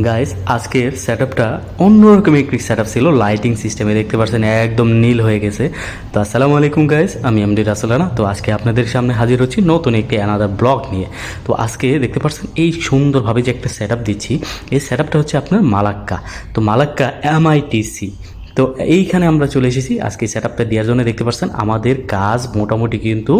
Guys আজকের set আপটা অন্যরকম একটি সেট আপ ছিল লাইটিং সিস্টেমে দেখতে পাচ্ছেন একদম নীল হয়ে গেছে। তো আসসালামু আলাইকুম গাইস আমি এমডি রাসুলানা তো আজকে আপনাদের সামনে হাজির হচ্ছি নতুন একটি অ্যানাদার ব্লগ নিয়ে। তো আজকে দেখতে পাচ্ছেন এই সুন্দরভাবে যে একটা সেট দিচ্ছি, এই সেট হচ্ছে আপনার মালাক্কা। তো মালাক্কা এমআইটিসি তো এইখানে আমরা চলে এসেছি। আজকে সেট আপটা দেওয়ার জন্য দেখতে পাচ্ছেন, আমাদের কাজ মোটামুটি কিন্তু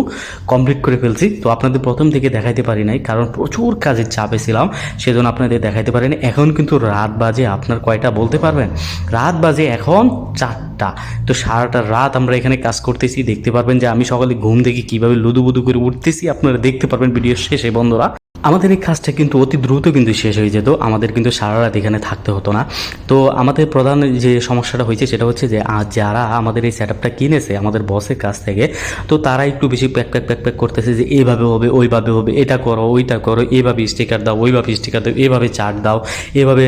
কমপ্লিট করে ফেলছি। তো আপনাদের প্রথম থেকে দেখাইতে পারি নাই, কারণ প্রচুর কাজের চাপে ছিলাম সেজন্য আপনাদের দেখাইতে পারিনি। এখন কিন্তু রাত বাজে, আপনার কয়টা বলতে পারবেন? রাত বাজে এখন চারটা। তো সারাটা রাত আমরা এখানে কাজ করতেছি, দেখতে পারবেন যে আমি সকালে ঘুম থেকে কীভাবে লুদু বুদু করে উঠতেছি, আপনারা দেখতে পারবেন ভিডিও শেষে, বন্ধুরা। আমাদের এই কাজটা কিন্তু অতি দ্রুত কিন্তু শেষ হয়ে যেত। আমাদের কিন্তু সারা রাত এখানে থাকতে হতো না। তো আমাদের প্রধান যে সমস্যাটা হয়েছে সেটা হচ্ছে যে যারা আমাদের এই সেট আপটা কিনেছে, আমাদের বসের কাছ থেকে, তো তারা একটু বেশি প্যাক প্যাক প্যাক প্যাক করতেছে যে এইভাবে হবে, ওইভাবে হবে, এটা করো, ওইটা করো এইভাবে স্টিকার দাও, ওইভাবে স্টিকার দাও এইভাবে চার্ট দাও, এভাবে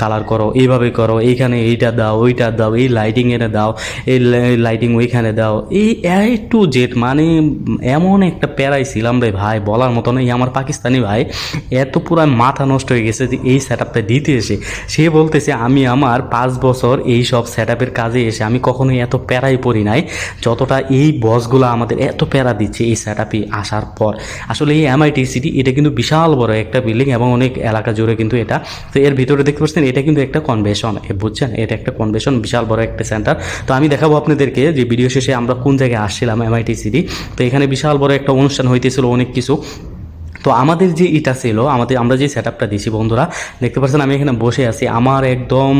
কালার করো এইভাবে করো এইখানে এইটা দাও, ওইটা দাও, এই লাইটিং এনে দাও, এই লাইটিং ওইখানে দাও। এই এ টু জেড মানে এমন একটা প্যারাই ছিলাম রে ভাই, বলার মতো নেই। আমার পাকিস্তানি ভাই, এত পুরা মাথা নষ্ট হয়ে গেছে যে এই সেট আপটা দিতে এসে। সে বলতেছে, আমি আমার পাঁচ বছর এই সব সেট আপের কাজে এসে আমি কখনোই এত প্যারাই পড়ি নাই। যতটা এই বসগুলো আমাদের এত প্যারা দিচ্ছে এই সেট আপে আসার পর। আসলে এই এমআইটি সিটি এটা কিন্তু বিশাল বড় একটা বিল্ডিং এবং অনেক এলাকা জুড়ে কিন্তু এটা। তো এর ভিতরে দেখতে পাচ্ছেন, এটা কিন্তু একটা কনভেশন বুঝছেন? এটা একটা কনভেশন বিশাল বড় একটা সেন্টার তো আমি দেখাবো আপনাদেরকে যে ভিডিও শেষে আমরা কোন জায়গায় আসছিলাম এমআইটি সিটি তো এখানে বিশাল বড় একটা অনুষ্ঠান হইতেছিল অনেক কিছু। তো আমাদের যে ইটা ছিল, আমাদের, আমরা যে সেট আপটা দিয়েছি বন্ধুরা, দেখতে পাচ্ছেন আমি এখানে বসে আছি, আমার একদম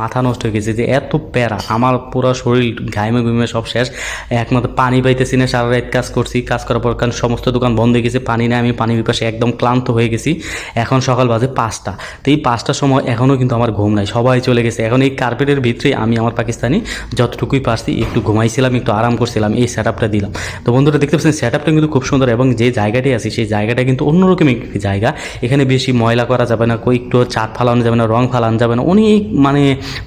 মাথা নষ্ট হয়ে গেছে যে এত প্যারা, আমার পুরো শরীর ঘাইমে ঘুমে সব শেষ, একমাত্র পানি পাইতেছি না, সারা রাত কাজ করছি, কাজ করার পর কারণ সমস্ত দোকান বন্ধ হয়ে গেছে, পানি নেই, আমি পানি বিপাশে একদম ক্লান্ত হয়ে গেছি, এখন সকাল বাজে পাঁচটা, তো এই পাঁচটার সময় এখনও কিন্তু আমার ঘুম নাই, সবাই চলে গেছে, এখন এই কার্পেটের ভিতরে আমি আমার পাকিস্তানি যতটুকুই পারছি, একটু ঘুমাইছিলাম, একটু আরাম করছিলাম, এই সেট দিলাম, তো বন্ধুরা দেখতে পাচ্ছেন সেট কিন্তু খুব সুন্দর এবং যে জায়গাটি আছে, সেই জায়গাটা কিন্তু অন্যরকম একটি জায়গা। এখানে বেশি ময়লা করা যাবে না একটু চাট ফালানো যাবে না, রং ফালানো যাবে না। অনেক মানে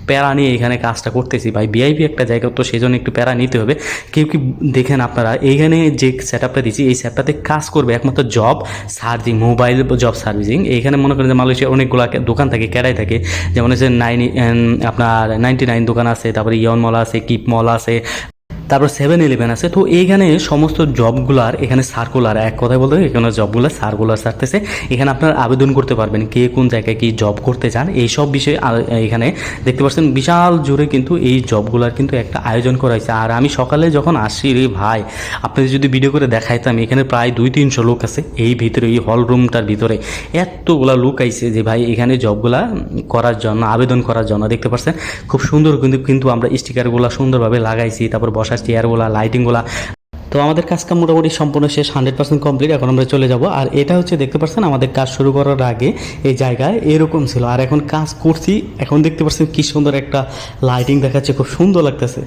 প্যারা নিয়ে এখানে কাজটা করতেছি ভাই। ভিআইপি একটা জায়গা, তো সেই জন্য একটু প্যারা নিতে হবে। কেউ কি দেখেন আপনারা, এইখানে যে সেট আপটা দিচ্ছি এই সেটটাতে কাজ করবে একমাত্র job searching mobile job servicing এইখানে মনে করেন যে মালয়েশিয়ার অনেকগুলো দোকান থাকে ক্যারাই থাকে। যেমন হচ্ছে নাইন আপনার নাইনটি নাইন দোকান আছে, তারপরে ইয়ন মল আছে, কিপ মল আছে। তারপর সেভেন ইলেভেন আছে। তো এইখানে সমস্ত জবগুলার এখানে সার্কুলার এক কথায় বলতে এখানে জবগুলো সার্কুলার ছাড়তেছে। এখানে আপনার আবেদন করতে পারবেন কে কোন জায়গায় কি জব করতে চান। এই সব বিষয়ে এখানে দেখতে পাচ্ছেন বিশাল জুড়ে কিন্তু এই জবগুলার কিন্তু একটা আয়োজন করা হয়েছে। আর আমি সকালে যখন আসি, রে ভাই, আপনাদের যদি ভিডিও করে দেখাইতাম, এখানে প্রায় দুই তিনশো লোক আছে। এই ভিতরে, এই হল রুমটার ভিতরে এতগুলা লোক আইছে যে, ভাই, এখানে জবগুলা করার জন্য, আবেদন করার জন্য। দেখতে পাচ্ছেন, খুব সুন্দর কিন্তু কিন্তু আমরা স্টিকারগুলো সুন্দরভাবে লাগাইছি। তারপর বসার চেয়ারগুলা লাইটিংগুলা তো আমাদের কাজটা মোটামুটি সম্পূর্ণ শেষ হান্ড্রেড পার্সেন্ট কমপ্লিট এখন আমরা চলে যাব। আর এটা হচ্ছে, দেখতে পাচ্ছেন, আমাদের কাজ শুরু করার আগে এই জায়গায় এরকম ছিল। আর এখন কাজ করছি, এখন দেখতে পাচ্ছেন কি সুন্দর একটা লাইটিং দেখাচ্ছে, খুব সুন্দর লাগতেছে।